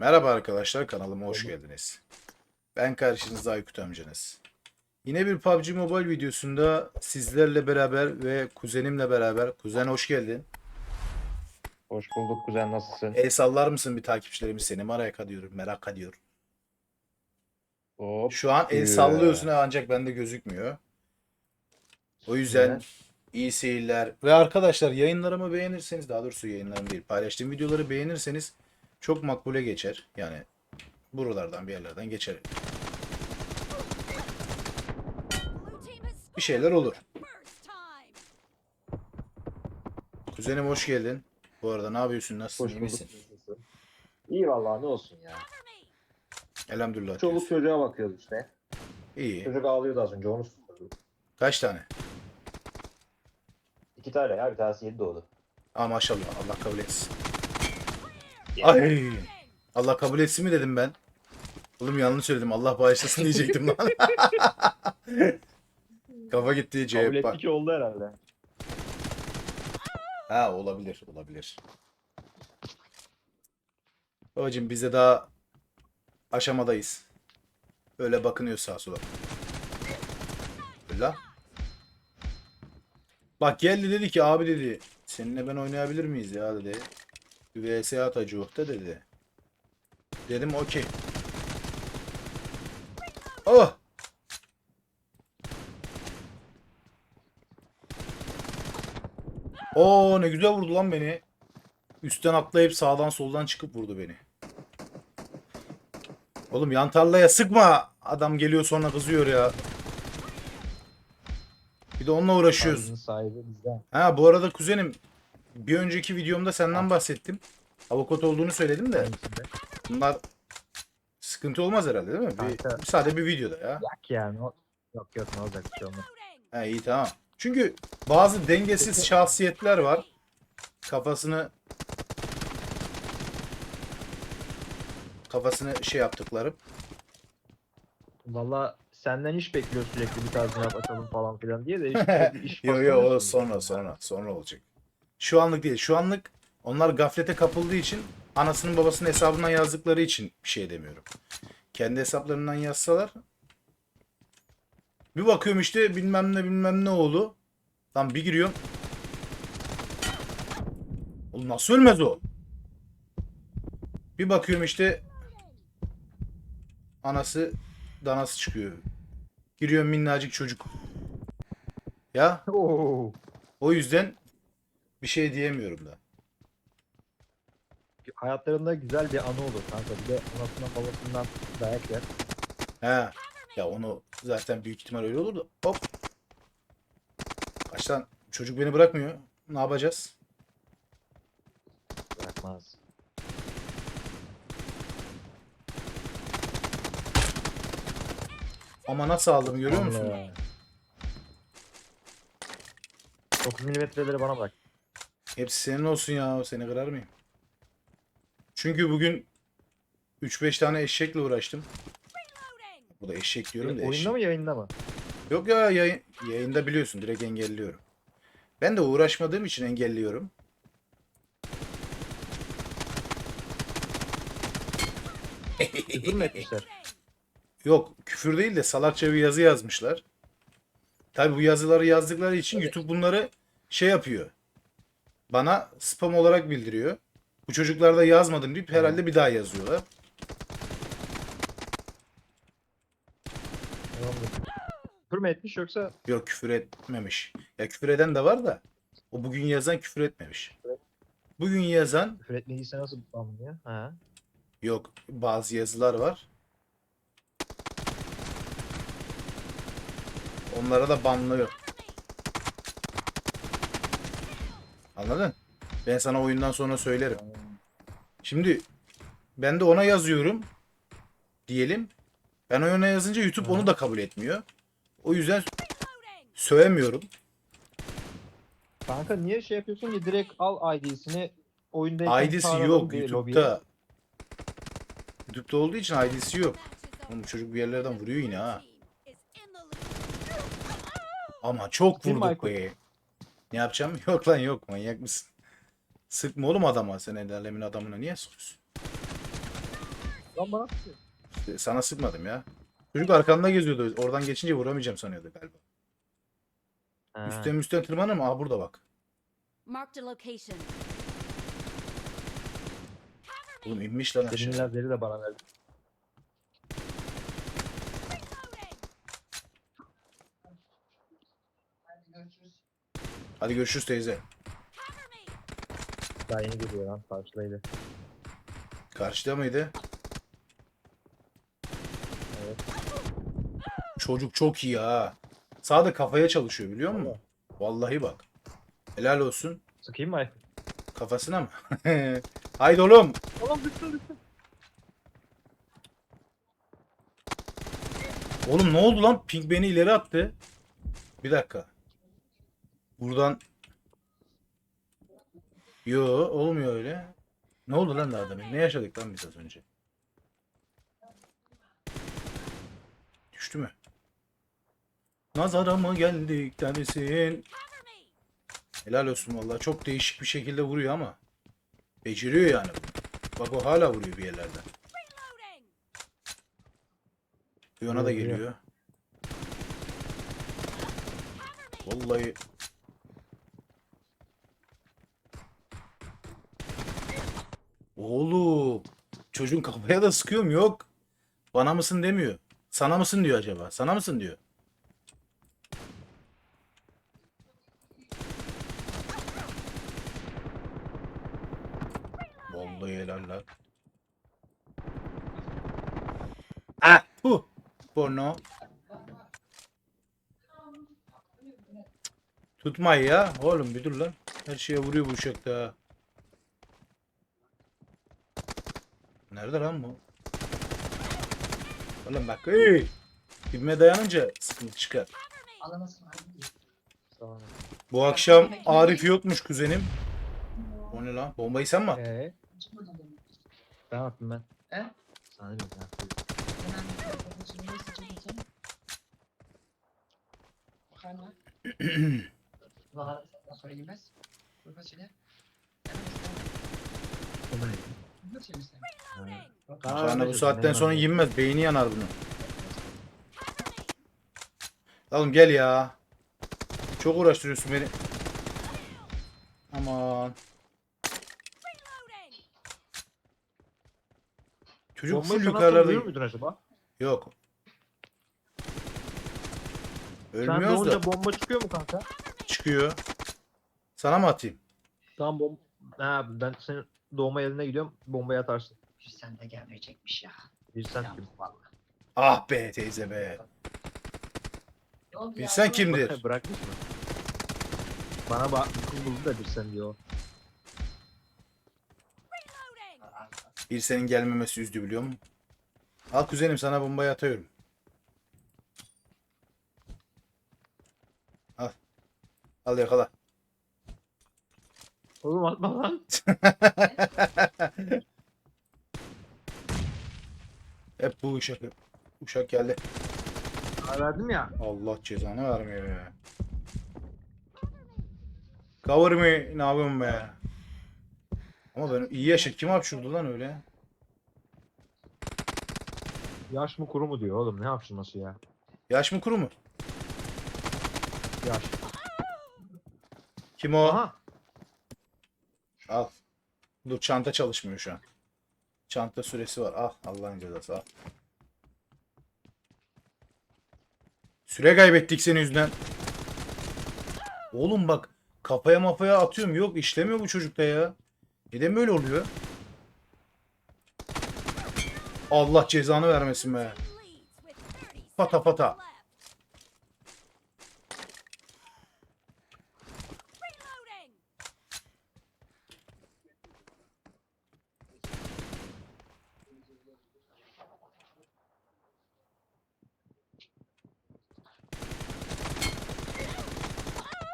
Merhaba arkadaşlar kanalıma hoş geldiniz. Ben karşınızda Aykut amcanız. Yine bir PUBG Mobile videosunda sizlerle beraber ve kuzenimle beraber. Kuzen hoş geldin. Hoş bulduk kuzen nasılsın? El sallar mısın bir takipçilerimiz seni merak ediyorum merak ediyorum. Hop. Şu an el sallıyorsun ancak bende gözükmüyor. O yüzden iyi seyirler. Ve arkadaşlar yayınlarımı beğenirseniz daha doğrusu yayınlarımı değil paylaştığım videoları beğenirseniz çok makbule geçer. Yani buralardan bir yerlerden geçer. Bir şeyler olur. Kuzenim hoş geldin. Bu arada ne yapıyorsun? Nasılsın? Hoş iyi misin? İyi vallahi ne olsun ya. Elhamdülillah. Çoluk diyorsun. çocuğa bakıyoruz işte. İyi. Çocuk ağlıyordu az önce onu. Kaç tane? İki tane ya bir tanesi yedi doğdu. Aa maşallah. Allah kabul etsin. Ay. Allah kabul etsin mi dedim ben. Oğlum yanlış söyledim. Allah bağışlasın diyecektim lan. Kafa gitti Kabul cevap bak. etti ki oldu herhalde. Ha olabilir. Olabilir. Babacım biz de daha aşamadayız. Öyle bakınıyor sağa sola. Öyle. Bak geldi dedi ki abi dedi seninle ben oynayabilir miyiz ya dedi. Bir VS atacı da dedi. Dedim okey. Oh! Oo ne güzel vurdu lan beni. Üstten atlayıp sağdan soldan çıkıp vurdu beni. Oğlum yan tarlaya sıkma. Adam geliyor sonra kızıyor ya. Bir de onunla uğraşıyoruz. Ha bu arada kuzenim bir önceki videomda senden bahsettim. Avukat olduğunu söyledim de bunlar sıkıntı olmaz herhalde değil mi? Bir, sadece bir videoda ya. Yak yani. o- Yok yok ne olacak bir şey olmaz. Ha iyi tamam. Çünkü bazı dengesiz şahsiyetler var. Kafasını kafasını şey yaptıkları. Valla senden iş bekliyor sürekli bir tarz yap açalım falan filan diye de hiç iş Yo yo o sonra sonra sonra olacak. Şu anlık değil. Şu anlık onlar gaflete kapıldığı için anasının babasının hesabından yazdıkları için bir şey demiyorum. Kendi hesaplarından yazsalar bir bakıyorum işte bilmem ne bilmem ne oldu. Tam bir giriyorum. Oğlum nasıl ölmez o? Bir bakıyorum işte anası danası çıkıyor. Giriyorum minnacık çocuk. Ya Oo. o yüzden bir şey diyemiyorum da. Hayatlarında güzel bir anı olur kanka. Bir de anasından babasından dayak yer. He. Ya onu zaten büyük ihtimal öyle olur da. Hop. Baştan çocuk beni bırakmıyor. Ne yapacağız? Bırakmaz. Ama nasıl aldım görüyor musun? Allah. 9 milimetreleri bana bırak. Hepsi senin olsun ya. Seni kırar mıyım? Çünkü bugün 3-5 tane eşekle uğraştım. Bu da eşek diyorum da eşek. Oyunda mı yayında mı? Yok ya yayın, yayında biliyorsun direkt engelliyorum. Ben de uğraşmadığım için engelliyorum. Küfür mü etmişler? Yok küfür değil de salakça bir yazı yazmışlar. Tabi bu yazıları yazdıkları için YouTube bunları şey yapıyor. Bana spam olarak bildiriyor. Bu çocuklar da yazmadım deyip herhalde bir daha yazıyorlar. Küfür mü etmiş yoksa Yok küfür etmemiş. Ya küfür eden de var da o bugün yazan küfür etmemiş. Bugün yazan küfür etmediyse nasıl anlıyor? Ha. yok bazı yazılar var. Onlara da banlıyor. Anladın? Ben sana oyundan sonra söylerim. Şimdi ben de ona yazıyorum diyelim. Ben ona yazınca YouTube onu da kabul etmiyor. O yüzden sövemiyorum. Kanka niye şey yapıyorsun ki direkt al ID'sini oyundayken ID'si yok bir lobiye. YouTube'da. YouTube'da olduğu için ID'si yok. Oğlum çocuk bir yerlerden vuruyor yine ha. Ama çok vurduk be. Ne yapacağım? Yok lan yok manyak mısın? Sıkma oğlum adama sen el alemin adamına niye sıkıyorsun? Lan bana sıkıyor. Sana sıkmadım ya. Çocuk arkanda geziyordu. Oradan geçince vuramayacağım sanıyordu galiba. Ha. Üstten üstten tırmanır mı? Aa burada bak. Marked a location. Oğlum inmiş lan Senin aşağı. lazeri de bana verdi. Hadi görüşürüz teyze. Daha yeni geliyor lan karşıdaydı. Karşıda mıydı? Evet. Çocuk çok iyi ha. Sağda kafaya çalışıyor biliyor musun? Vallahi bak. Helal olsun. Sıkayım mı? Kafasına mı? Haydi oğlum. Oğlum düştü düştü. Oğlum ne oldu lan? Pink beni ileri attı. Bir dakika. Buradan Yo olmuyor öyle. Ne oldu lan daha demin? Ne yaşadık lan biz az önce? Düştü mü? Nazara mı geldik dersin? Helal olsun vallahi çok değişik bir şekilde vuruyor ama beceriyor yani. Bak o hala vuruyor bir yerlerden. Yona da geliyor. Vallahi Oğlum çocuğun kafaya da sıkıyorum yok. Bana mısın demiyor. Sana mısın diyor acaba? Sana mısın diyor. Vallahi helal lan. Ah, hu. Porno. Tutmayı ya. Oğlum bir dur lan. Her şeye vuruyor bu uşak Nerede lan bu? Oğlum bak. Hey! Dibime dayanınca sıkıntı çıkar. Bu akşam Arif yokmuş kuzenim. O ne lan? Bombayı sen mi attın? Ee, ben attım ben. He? Sana bir tane. Sonra yemez. Bu temizle. Karnı bu saatten sonra yenmez. Beyni yanar bunun. Oğlum gel ya. Çok uğraştırıyorsun beni. Aman. Çocuk Bombayı full yukarılarda. atabiliyor muydun acaba? Yok. Sen Ölmüyoruz doğunca da bomba çıkıyor mu kanka? çıkıyor. Sana mı atayım? Tamam bom. Ha ben senin doğma yerine gidiyorum. Bombayı atarsın. Sen de gelmeyecekmiş ya. Bir sen kim? vallahi. Ah be teyze be. Bilsen kimdir? Bırakmış mı? Bana bak kim buldu da bir sen diyor. Bir senin gelmemesi üzdü biliyor musun? Al kuzenim sana bombayı atıyorum. Al. Al yakala. Oğlum atma lan. Hep bu uşak. Uşak geldi. Ha, verdim ya. Allah cezanı vermiyor ya. Cover me ne yapıyorsun be? Ama benim iyi yaşa kim hapşurdu lan öyle? Yaş mı kuru mu diyor oğlum ne hapşırması ya. Yaş mı kuru mu? Yaş. Kim o? Aha. Al. Dur çanta çalışmıyor şu an. Çanta süresi var. Al Allah'ın cezası al. Süre kaybettik senin yüzünden. Oğlum bak kafaya mafaya atıyorum. Yok işlemiyor bu çocukta ya. Neden böyle oluyor? Allah cezanı vermesin be. Pata pata.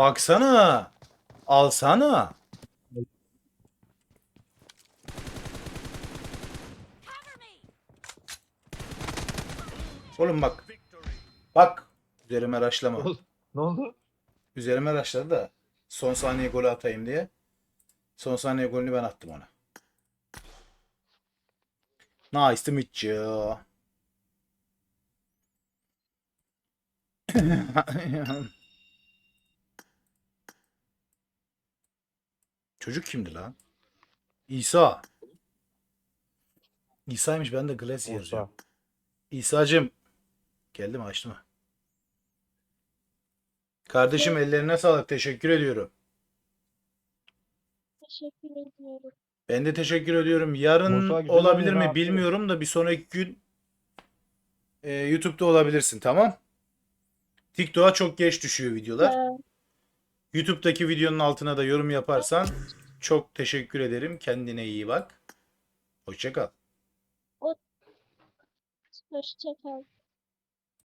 Baksana. Alsana. Oğlum bak. Bak. Üzerime. Oğlum, Ne oldu? Üzerime raşladı da. Son saniye golü atayım diye. Son saniye golünü ben attım ona. Nice to meet you. Çocuk kimdi lan? İsa. İsa'ymış ben de Glass Olsa. yazacağım. İsa'cım. Geldi mi açtı mı? Kardeşim ellerine sağlık. Teşekkür ediyorum. Teşekkür ediyorum. Ben de teşekkür ediyorum. Yarın Musa güzel olabilir mi bilmiyorum da bir sonraki gün e, YouTube'da olabilirsin tamam? TikTok'a çok geç düşüyor videolar. Ee, YouTube'daki videonun altına da yorum yaparsan çok teşekkür ederim. Kendine iyi bak. Hoşça kal. hoşça kal.